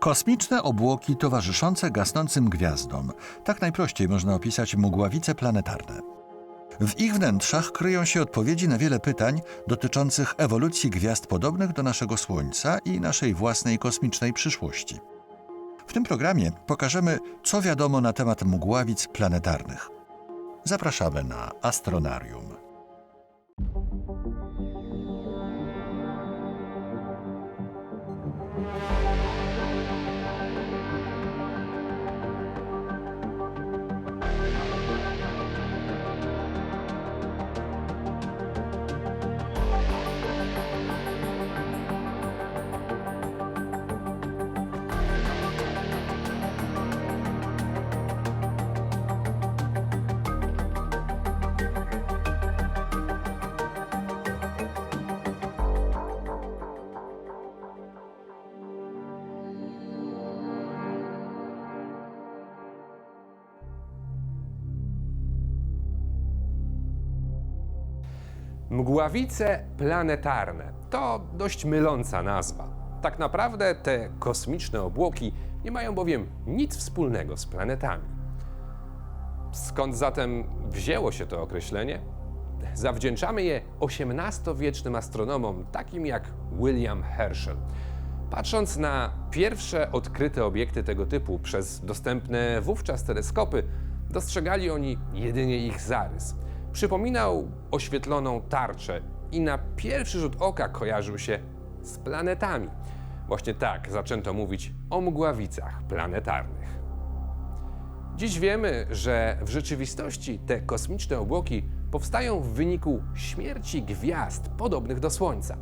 Kosmiczne obłoki towarzyszące gasnącym gwiazdom. Tak najprościej można opisać mgławice planetarne. W ich wnętrzach kryją się odpowiedzi na wiele pytań dotyczących ewolucji gwiazd podobnych do naszego Słońca i naszej własnej kosmicznej przyszłości. W tym programie pokażemy, co wiadomo na temat mgławic planetarnych. Zapraszamy na Astronarium. Mgławice planetarne to dość myląca nazwa. Tak naprawdę te kosmiczne obłoki nie mają bowiem nic wspólnego z planetami. Skąd zatem wzięło się to określenie? Zawdzięczamy je XVIII-wiecznym astronomom, takim jak William Herschel. Patrząc na pierwsze odkryte obiekty tego typu przez dostępne wówczas teleskopy, dostrzegali oni jedynie ich zarys. Przypominał oświetloną tarczę i na pierwszy rzut oka kojarzył się z planetami. Właśnie tak zaczęto mówić o mgławicach planetarnych. Dziś wiemy, że w rzeczywistości te kosmiczne obłoki powstają w wyniku śmierci gwiazd podobnych do Słońca.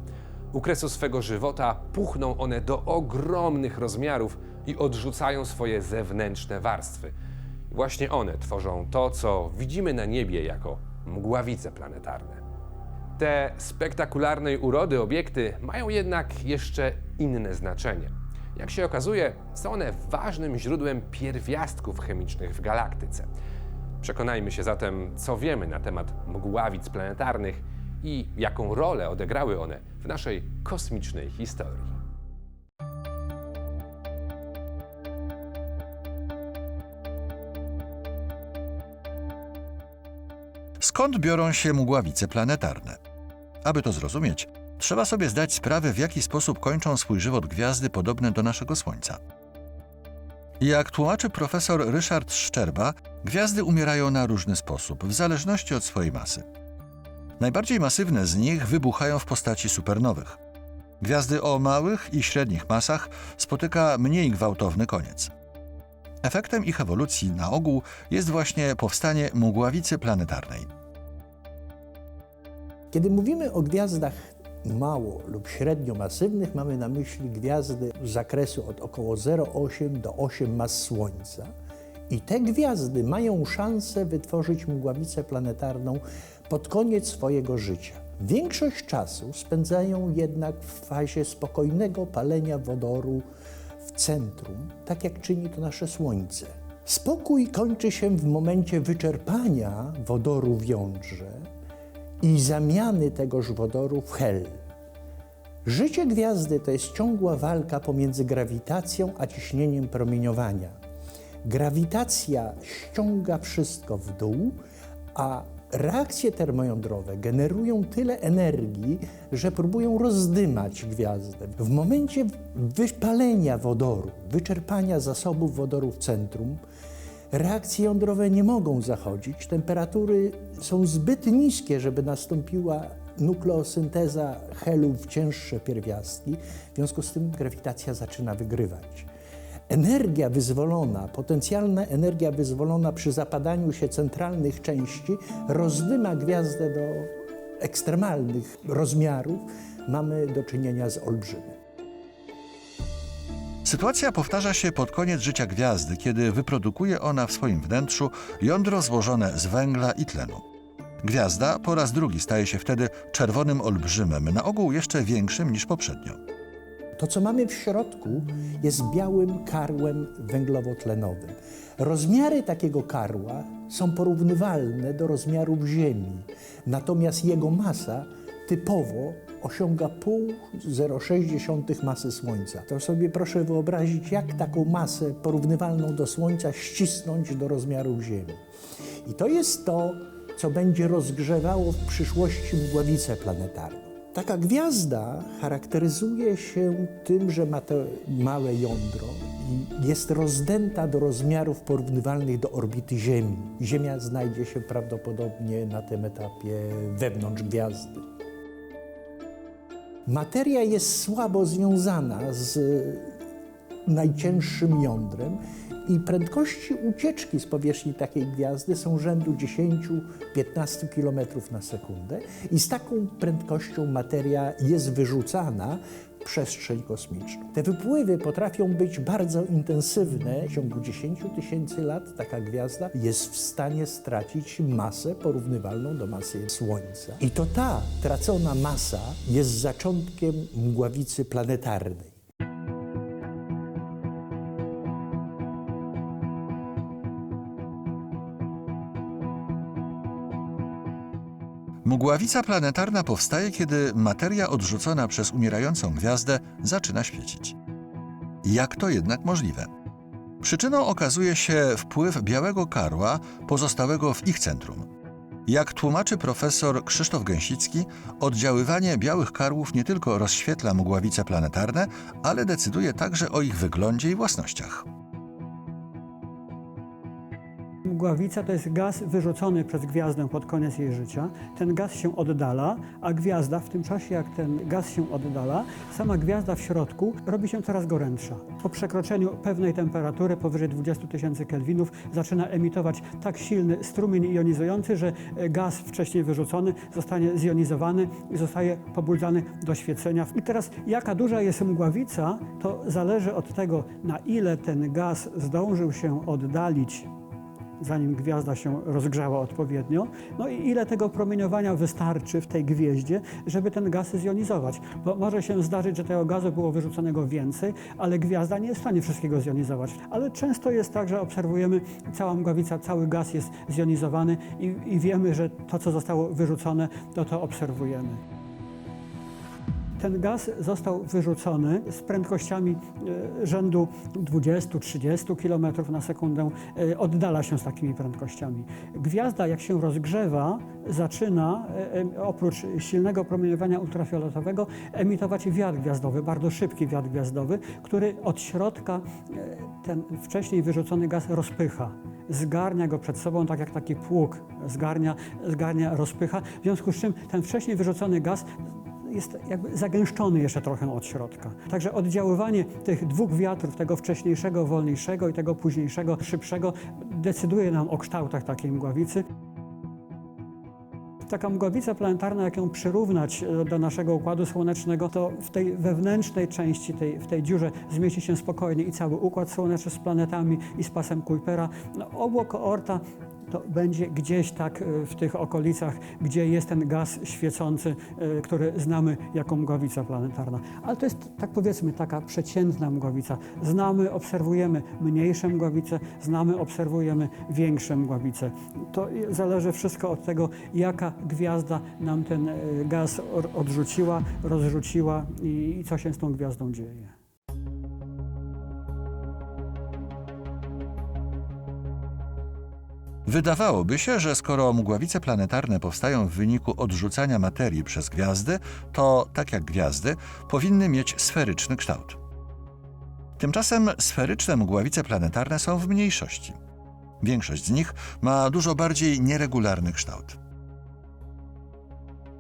U kresu swego żywota puchną one do ogromnych rozmiarów i odrzucają swoje zewnętrzne warstwy. Właśnie one tworzą to, co widzimy na niebie jako mgławice planetarne. Te spektakularnej urody obiekty mają jednak jeszcze inne znaczenie. Jak się okazuje, są one ważnym źródłem pierwiastków chemicznych w galaktyce. Przekonajmy się zatem, co wiemy na temat mgławic planetarnych i jaką rolę odegrały one w naszej kosmicznej historii. Skąd biorą się mgławice planetarne? Aby to zrozumieć, trzeba sobie zdać sprawę, w jaki sposób kończą swój żywot gwiazdy podobne do naszego Słońca. Jak tłumaczy profesor Ryszard Szczerba, gwiazdy umierają na różny sposób, w zależności od swojej masy. Najbardziej masywne z nich wybuchają w postaci supernowych. Gwiazdy o małych i średnich masach spotyka mniej gwałtowny koniec. Efektem ich ewolucji na ogół jest właśnie powstanie mgławicy planetarnej. Kiedy mówimy o gwiazdach mało lub średnio masywnych, mamy na myśli gwiazdy z zakresu od około 0,8 do 8 mas Słońca. I te gwiazdy mają szansę wytworzyć mgławicę planetarną pod koniec swojego życia. Większość czasu spędzają jednak w fazie spokojnego palenia wodoru centrum, tak jak czyni to nasze Słońce. Spokój kończy się w momencie wyczerpania wodoru w jądrze i zamiany tegoż wodoru w hel. Życie gwiazdy to jest ciągła walka pomiędzy grawitacją a ciśnieniem promieniowania. Grawitacja ściąga wszystko w dół, a reakcje termojądrowe generują tyle energii, że próbują rozdymać gwiazdę. W momencie wypalenia wodoru, wyczerpania zasobów wodoru w centrum, reakcje jądrowe nie mogą zachodzić. Temperatury są zbyt niskie, żeby nastąpiła nukleosynteza helu w cięższe pierwiastki. W związku z tym grawitacja zaczyna wygrywać. Energia wyzwolona, potencjalna energia wyzwolona przy zapadaniu się centralnych części rozdyma gwiazdę do ekstremalnych rozmiarów. Mamy do czynienia z olbrzymem. Sytuacja powtarza się pod koniec życia gwiazdy, kiedy wyprodukuje ona w swoim wnętrzu jądro złożone z węgla i tlenu. Gwiazda po raz drugi staje się wtedy czerwonym olbrzymem, na ogół jeszcze większym niż poprzednio. To, co mamy w środku, jest białym karłem węglowotlenowym. Rozmiary takiego karła są porównywalne do rozmiarów Ziemi, natomiast jego masa typowo osiąga 0,6 masy Słońca. To sobie proszę wyobrazić, jak taką masę porównywalną do Słońca ścisnąć do rozmiarów Ziemi. I to jest to, co będzie rozgrzewało w przyszłości mgławicę planetarną. Taka gwiazda charakteryzuje się tym, że ma to małe jądro i jest rozdęta do rozmiarów porównywalnych do orbity Ziemi. Ziemia znajdzie się prawdopodobnie na tym etapie wewnątrz gwiazdy. Materia jest słabo związana z najcięższym jądrem i prędkości ucieczki z powierzchni takiej gwiazdy są rzędu 10-15 km na sekundę i z taką prędkością materia jest wyrzucana przestrzeń kosmiczną. Te wypływy potrafią być bardzo intensywne. W ciągu 10 tysięcy lat taka gwiazda jest w stanie stracić masę porównywalną do masy Słońca. I to ta tracona masa jest zaczątkiem mgławicy planetarnej. Mgławica planetarna powstaje, kiedy materia odrzucona przez umierającą gwiazdę zaczyna świecić. Jak to jednak możliwe? Przyczyną okazuje się wpływ białego karła pozostałego w ich centrum. Jak tłumaczy profesor Krzysztof Gęsicki, oddziaływanie białych karłów nie tylko rozświetla mgławice planetarne, ale decyduje także o ich wyglądzie i własnościach. Mgławica to jest gaz wyrzucony przez gwiazdę pod koniec jej życia. Ten gaz się oddala, a gwiazda w tym czasie, jak ten gaz się oddala, sama gwiazda w środku robi się coraz gorętsza. Po przekroczeniu pewnej temperatury powyżej 20 tysięcy kelwinów zaczyna emitować tak silny strumień jonizujący, że e, gaz wcześniej wyrzucony zostanie zjonizowany i zostaje pobudzany do świecenia. I teraz jaka duża jest mgławica, to zależy od tego, na ile ten gaz zdążył się oddalić zanim gwiazda się rozgrzała odpowiednio. No i ile tego promieniowania wystarczy w tej gwieździe, żeby ten gaz zjonizować. Bo może się zdarzyć, że tego gazu było wyrzuconego więcej, ale gwiazda nie jest w stanie wszystkiego zjonizować. Ale często jest tak, że obserwujemy cała mgławica, cały gaz jest zjonizowany i, i wiemy, że to, co zostało wyrzucone, to to obserwujemy. Ten gaz został wyrzucony z prędkościami e, rzędu 20-30 km na sekundę. E, Oddala się z takimi prędkościami. Gwiazda, jak się rozgrzewa, zaczyna e, oprócz silnego promieniowania ultrafioletowego emitować wiatr gwiazdowy, bardzo szybki wiatr gwiazdowy, który od środka ten wcześniej wyrzucony gaz rozpycha. Zgarnia go przed sobą, tak jak taki pług zgarnia, zgarnia rozpycha. W związku z czym ten wcześniej wyrzucony gaz jest jakby zagęszczony jeszcze trochę od środka. Także oddziaływanie tych dwóch wiatrów, tego wcześniejszego, wolniejszego i tego późniejszego, szybszego, decyduje nam o kształtach takiej mgławicy. Taka mgławica planetarna, jak ją przyrównać e, do naszego Układu Słonecznego, to w tej wewnętrznej części, tej, w tej dziurze zmieści się spokojnie i cały Układ Słoneczny z planetami i z pasem Kuipera. No, obłok Oorta to będzie gdzieś tak e, w tych okolicach, gdzie jest ten gaz świecący, e, który znamy jako mgławica planetarna. Ale to jest, tak powiedzmy, taka przeciętna mgławica. Znamy, obserwujemy mniejsze mgławice, znamy, obserwujemy większe mgławice. To zależy wszystko od tego, jaka gwiazda nam ten e, gaz odrzuciła, rozrzuciła i co się z tą gwiazdą dzieje. Wydawałoby się, że skoro mgławice planetarne powstają w wyniku odrzucania materii przez gwiazdy, to, tak jak gwiazdy, powinny mieć sferyczny kształt. Tymczasem sferyczne mgławice planetarne są w mniejszości. Większość z nich ma dużo bardziej nieregularny kształt.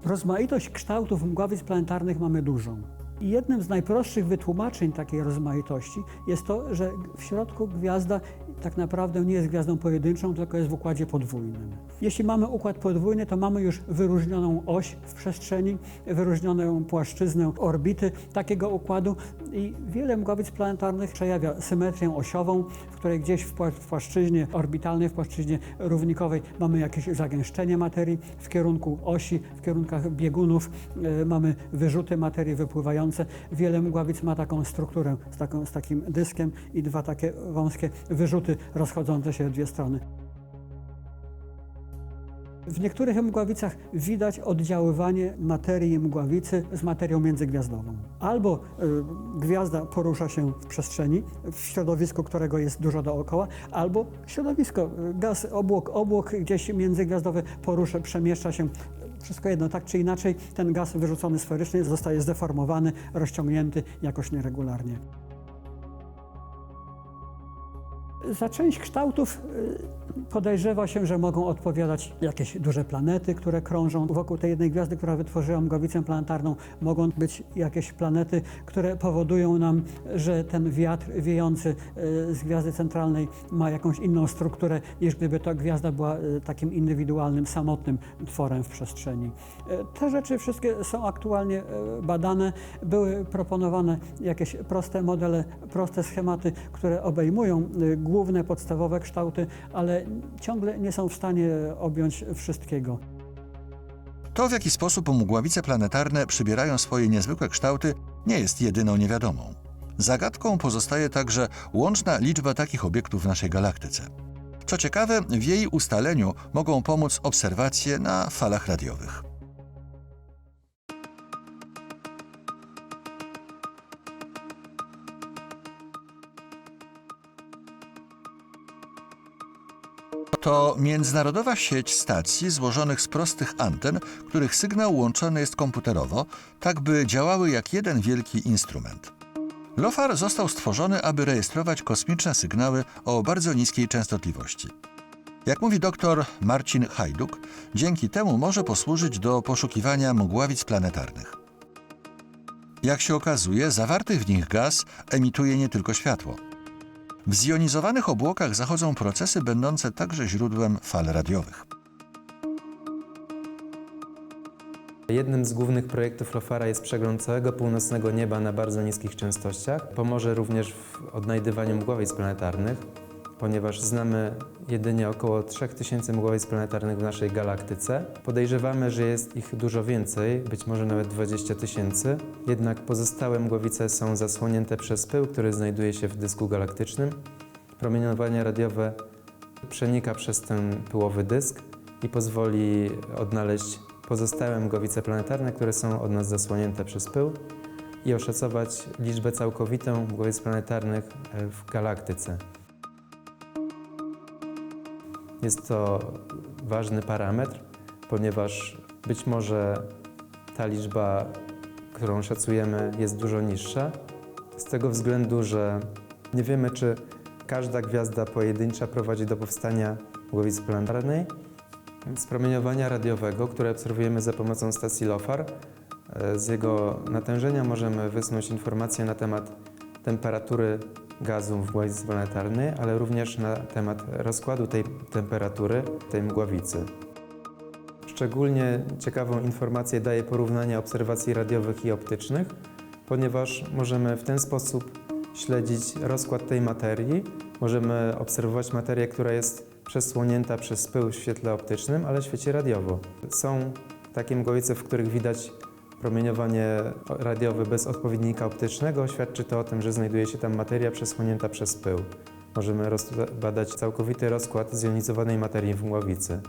Rozmaitość kształtów mgławic planetarnych mamy dużą. I jednym z najprostszych wytłumaczeń takiej rozmaitości jest to, że w środku gwiazda tak naprawdę nie jest gwiazdą pojedynczą, tylko jest w układzie podwójnym. Jeśli mamy układ podwójny, to mamy już wyróżnioną oś w przestrzeni, wyróżnioną płaszczyznę orbity takiego układu i wiele mgławic planetarnych przejawia symetrię osiową, w której gdzieś w pła- w płaszczyźnie orbitalnej, w płaszczyźnie równikowej mamy jakieś zagęszczenie materii w kierunku osi, w kierunkach biegunów e, mamy wyrzuty materii wypływające. Wiele mgławic ma taką strukturę z, taką, z takim dyskiem i dwa takie wąskie wyrzuty rozchodzące się w dwie strony. W niektórych mgławicach widać oddziaływanie materii mgławicy z materią międzygwiazdową. Albo y, gwiazda porusza się w przestrzeni, w środowisku, którego jest dużo dookoła, albo środowisko, y, gaz, obłok, obłok gdzieś międzygwiazdowy porusza, przemieszcza się. Wszystko jedno, tak czy inaczej, ten gaz wyrzucony sferycznie zostaje zdeformowany, rozciągnięty jakoś nieregularnie. Za część kształtów y, podejrzewa się, że mogą odpowiadać jakieś duże planety, które krążą wokół tej jednej gwiazdy, która wytworzyła mgławicę planetarną. Mogą być jakieś planety, które powodują nam, że ten wiatr wiejący y, z gwiazdy centralnej ma jakąś inną strukturę, niż gdyby ta gwiazda była y, takim indywidualnym, samotnym tworem w przestrzeni. Y, Te rzeczy wszystkie są aktualnie badane. Były proponowane jakieś proste modele, proste schematy, które obejmują główne, podstawowe kształty, ale ciągle nie są w stanie objąć wszystkiego. To, w jaki sposób mgławice planetarne przybierają swoje niezwykłe kształty, nie jest jedyną niewiadomą. Zagadką pozostaje także łączna liczba takich obiektów w naszej galaktyce. Co ciekawe, w jej ustaleniu mogą pomóc obserwacje na falach radiowych. To międzynarodowa sieć stacji złożonych z prostych anten, których sygnał łączony jest komputerowo, tak by działały jak jeden wielki instrument. LOFAR został stworzony, aby rejestrować kosmiczne sygnały o bardzo niskiej częstotliwości. Jak mówi dr Marcin Hajduk, dzięki temu może posłużyć do poszukiwania mgławic planetarnych. Jak się okazuje, zawarty w nich gaz emituje nie tylko światło. W zjonizowanych obłokach zachodzą procesy będące także źródłem fal radiowych. Jednym z głównych projektów LOFARA jest przegląd całego północnego nieba na bardzo niskich częstościach. Pomoże również w odnajdywaniu mgławic planetarnych, ponieważ znamy jedynie około 3000 mgławic planetarnych w naszej galaktyce. Podejrzewamy, że jest ich dużo więcej, być może nawet 20 tysięcy. Jednak pozostałe mgławice są zasłonięte przez pył, który znajduje się w dysku galaktycznym. Promieniowanie radiowe przenika przez ten pyłowy dysk i pozwoli odnaleźć pozostałe mgławice planetarne, które są od nas zasłonięte przez pył i oszacować liczbę całkowitą mgławic planetarnych e, w galaktyce. Jest to ważny parametr, ponieważ być może ta liczba, którą szacujemy, jest dużo niższa. Z tego względu, że nie wiemy, czy każda gwiazda pojedyncza prowadzi do powstania mgławicy planetarnej. Z promieniowania radiowego, które obserwujemy za pomocą stacji LOFAR, e, z jego natężenia możemy wysnuć informacje na temat temperatury gazu w mgławicy planetarnej, ale również na temat rozkładu tej temperatury tej mgławicy. Szczególnie ciekawą informację daje porównanie obserwacji radiowych i optycznych, ponieważ możemy w ten sposób śledzić rozkład tej materii. Możemy obserwować materię, która jest przesłonięta przez pył w świetle optycznym, ale świeci radiowo. Są takie mgławice, w których widać promieniowanie radiowe bez odpowiednika optycznego. Świadczy to o tym, że znajduje się tam materia przesłonięta przez pył. Możemy badać całkowity rozkład zjonizowanej materii w mgławicy.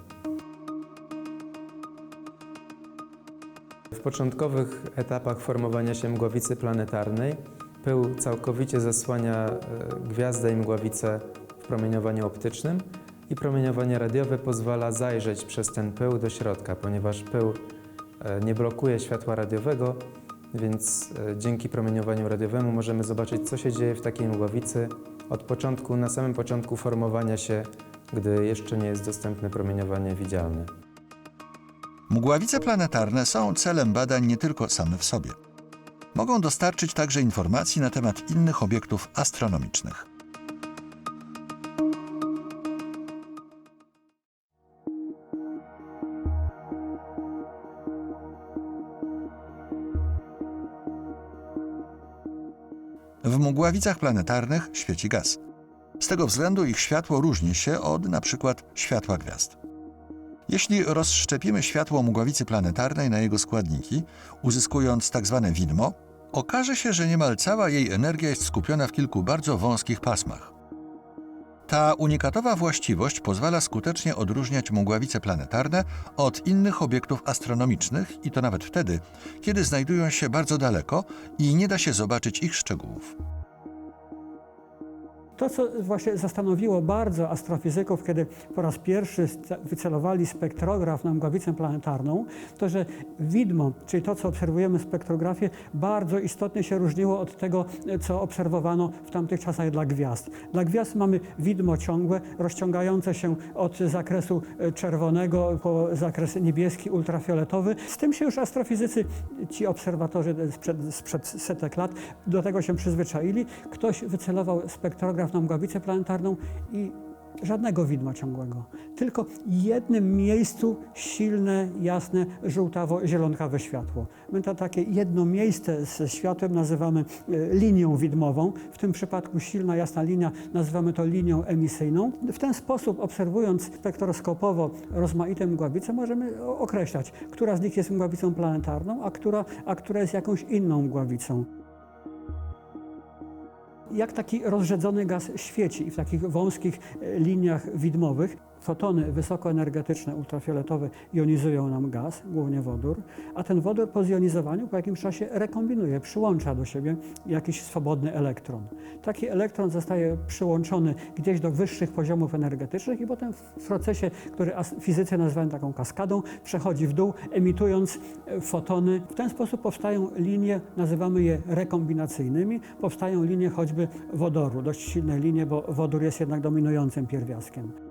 W początkowych etapach formowania się mgławicy planetarnej pył całkowicie zasłania e, gwiazdę i mgławicę w promieniowaniu optycznym i promieniowanie radiowe pozwala zajrzeć przez ten pył do środka, ponieważ pył nie blokuje światła radiowego, więc e, dzięki promieniowaniu radiowemu możemy zobaczyć, co się dzieje w takiej mgławicy od początku, na samym początku formowania się, gdy jeszcze nie jest dostępne promieniowanie widzialne. Mgławice planetarne są celem badań nie tylko same w sobie. Mogą dostarczyć także informacji na temat innych obiektów astronomicznych. W mgławicach planetarnych świeci gaz. Z tego względu ich światło różni się od przykład światła gwiazd. Jeśli rozszczepimy światło mgławicy planetarnej na jego składniki, uzyskując tzw. widmo, okaże się, że niemal cała jej energia jest skupiona w kilku bardzo wąskich pasmach. Ta unikatowa właściwość pozwala skutecznie odróżniać mgławice planetarne od innych obiektów astronomicznych i to nawet wtedy, kiedy znajdują się bardzo daleko i nie da się zobaczyć ich szczegółów. To, co właśnie zastanowiło bardzo astrofizyków, kiedy po raz pierwszy wycelowali spektrograf na mgławicę planetarną, to że widmo, czyli to, co obserwujemy w spektrografie, bardzo istotnie się różniło od tego, co obserwowano w tamtych czasach dla gwiazd. Dla gwiazd mamy widmo ciągłe, rozciągające się od zakresu e, czerwonego po zakres niebieski, ultrafioletowy. Z tym się już astrofizycy, ci obserwatorzy sprzed, sprzed setek lat, do tego się przyzwyczaili. Ktoś wycelował spektrograf na mgławicę planetarną i żadnego widma ciągłego. Tylko jednym miejscu silne, jasne, żółtawo-zielonkawe światło. My to takie jedno miejsce ze światłem nazywamy e, linią widmową. W tym przypadku silna, jasna linia nazywamy to linią emisyjną. W ten sposób, obserwując spektroskopowo rozmaite mgławice, możemy określać, która z nich jest mgławicą planetarną, a która, a która jest jakąś inną mgławicą jak taki rozrzedzony gaz świeci w takich wąskich e, liniach widmowych. Fotony wysokoenergetyczne, ultrafioletowe jonizują nam gaz, głównie wodór, a ten wodór po zjonizowaniu po jakimś czasie rekombinuje, przyłącza do siebie jakiś swobodny elektron. Taki elektron zostaje przyłączony gdzieś do wyższych poziomów energetycznych i potem w procesie, który fizycy nazywają taką kaskadą, przechodzi w dół, emitując e, fotony. W ten sposób powstają linie, nazywamy je rekombinacyjnymi, powstają linie choćby wodoru, dość silne linie, bo wodór jest jednak dominującym pierwiastkiem.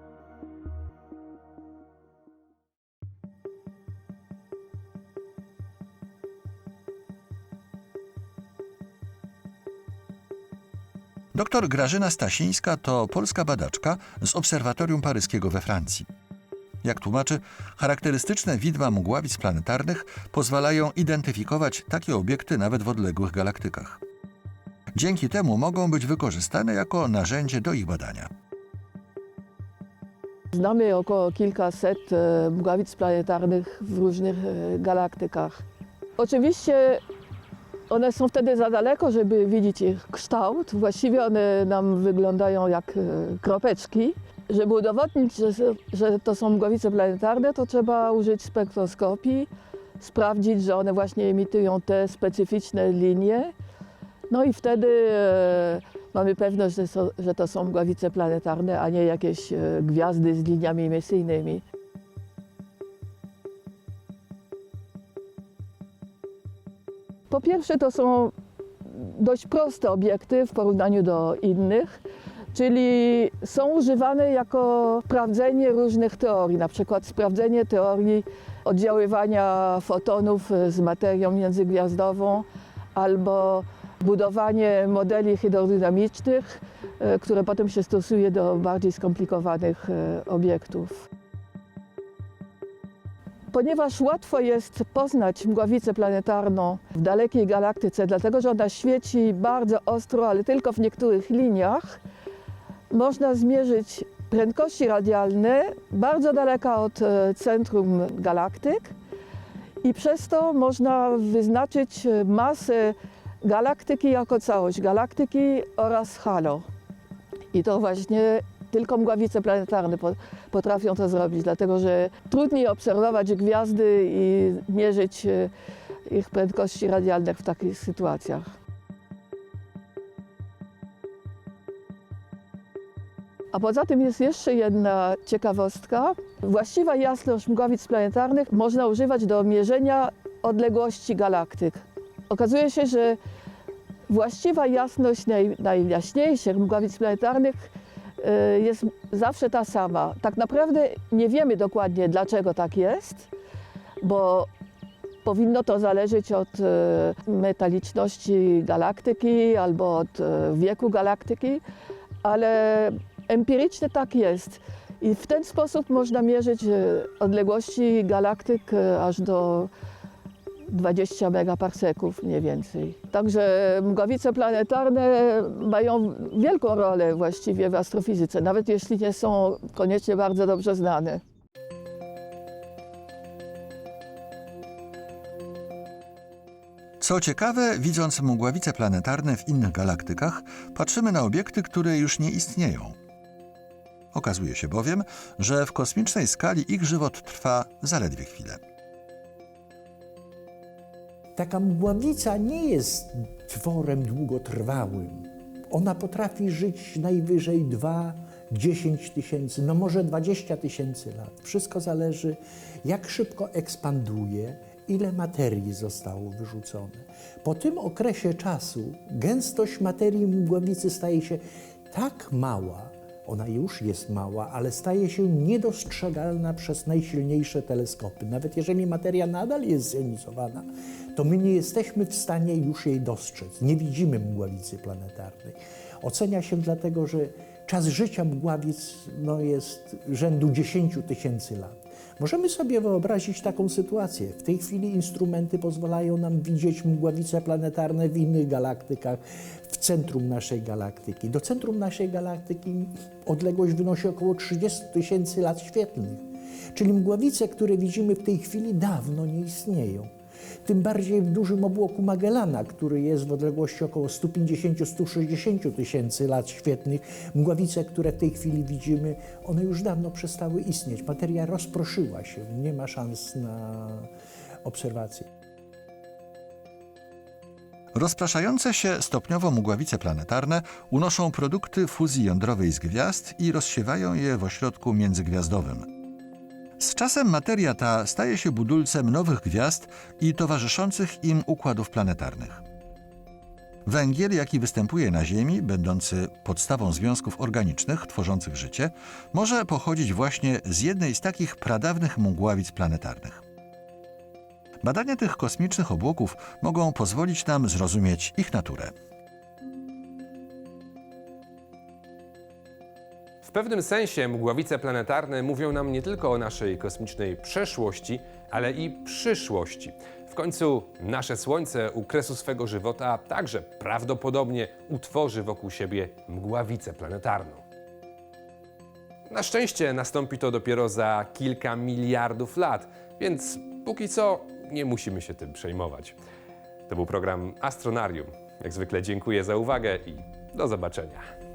Doktor Grażyna Stasińska to polska badaczka z Obserwatorium Paryskiego we Francji. Jak tłumaczy, charakterystyczne widma mgławic planetarnych pozwalają identyfikować takie obiekty nawet w odległych galaktykach. Dzięki temu mogą być wykorzystane jako narzędzie do ich badania. Znamy około kilkaset e, mgławic planetarnych w różnych e, galaktykach. Oczywiście one są wtedy za daleko, żeby widzieć ich kształt. Właściwie one nam wyglądają jak e, kropeczki. Żeby udowodnić, że, to są mgławice planetarne, to trzeba użyć spektroskopii, sprawdzić, że one właśnie emitują te specyficzne linie. No i wtedy e, mamy pewność, że to są mgławice planetarne, a nie jakieś e, gwiazdy z liniami emisyjnymi. Po pierwsze, to są dość proste obiekty w porównaniu do innych, czyli są używane jako sprawdzenie różnych teorii, na przykład sprawdzenie teorii oddziaływania fotonów z materią międzygwiazdową albo budowanie modeli hydrodynamicznych, e, które potem się stosuje do bardziej skomplikowanych e, obiektów. Ponieważ łatwo jest poznać mgławicę planetarną w dalekiej galaktyce, dlatego że ona świeci bardzo ostro, ale tylko w niektórych liniach, można zmierzyć prędkości radialne bardzo daleka od e, centrum galaktyk i przez to można wyznaczyć masę galaktyki jako całość, galaktyki oraz halo. I to właśnie tylko mgławice planetarne po- potrafią to zrobić, dlatego że trudniej obserwować gwiazdy i mierzyć e, ich prędkości radialne w takich sytuacjach. A poza tym jest jeszcze jedna ciekawostka. Właściwa jasność mgławic planetarnych można używać do mierzenia odległości galaktyk. Okazuje się, że właściwa jasność naj, najjaśniejszych mgławic planetarnych jest zawsze ta sama. Tak naprawdę nie wiemy dokładnie, dlaczego tak jest, bo powinno to zależeć od y, metaliczności galaktyki albo od y, wieku galaktyki, ale empirycznie tak jest. I w ten sposób można mierzyć y, odległości galaktyk y, aż do 20 megaparseków mniej więcej. Także mgławice planetarne mają wielką rolę właściwie w astrofizyce, nawet jeśli nie są koniecznie bardzo dobrze znane. Co ciekawe, widząc mgławice planetarne w innych galaktykach, patrzymy na obiekty, które już nie istnieją. Okazuje się bowiem, że w kosmicznej skali ich żywot trwa zaledwie chwilę. Taka mgławica nie jest tworem długotrwałym. Ona potrafi żyć najwyżej 2, 10 tysięcy, no może 20 tysięcy lat. Wszystko zależy, jak szybko ekspanduje, ile materii zostało wyrzucone. Po tym okresie czasu gęstość materii mgławicy staje się tak mała, ona już jest mała, ale staje się niedostrzegalna przez najsilniejsze teleskopy. Nawet jeżeli materia nadal jest zjonizowana, to my nie jesteśmy w stanie już jej dostrzec. Nie widzimy mgławicy planetarnej. Ocenia się dlatego, że czas życia mgławic no, jest rzędu 10 tysięcy lat. Możemy sobie wyobrazić taką sytuację. W tej chwili instrumenty pozwalają nam widzieć mgławice planetarne w innych galaktykach, w centrum naszej galaktyki. Do centrum naszej galaktyki odległość wynosi około 30 tysięcy lat świetlnych. Czyli mgławice, które widzimy w tej chwili, dawno nie istnieją. Tym bardziej w dużym obłoku Magellana, który jest w odległości około 150-160 tysięcy lat świetlnych. Mgławice, które w tej chwili widzimy, one już dawno przestały istnieć. Materia rozproszyła się, nie ma szans na obserwację. Rozpraszające się stopniowo mgławice planetarne unoszą produkty fuzji jądrowej z gwiazd i rozsiewają je w ośrodku międzygwiazdowym. Z czasem materia ta staje się budulcem nowych gwiazd i towarzyszących im układów planetarnych. Węgiel, jaki występuje na Ziemi, będący podstawą związków organicznych tworzących życie, może pochodzić właśnie z jednej z takich pradawnych mgławic planetarnych. Badania tych kosmicznych obłoków mogą pozwolić nam zrozumieć ich naturę. Pewnym sensie mgławice planetarne mówią nam nie tylko o naszej kosmicznej przeszłości, ale i przyszłości. W końcu nasze Słońce u kresu swego żywota także prawdopodobnie utworzy wokół siebie mgławicę planetarną. Na szczęście nastąpi to dopiero za kilka miliardów lat, więc póki co nie musimy się tym przejmować. To był program Astronarium. Jak zwykle dziękuję za uwagę i do zobaczenia.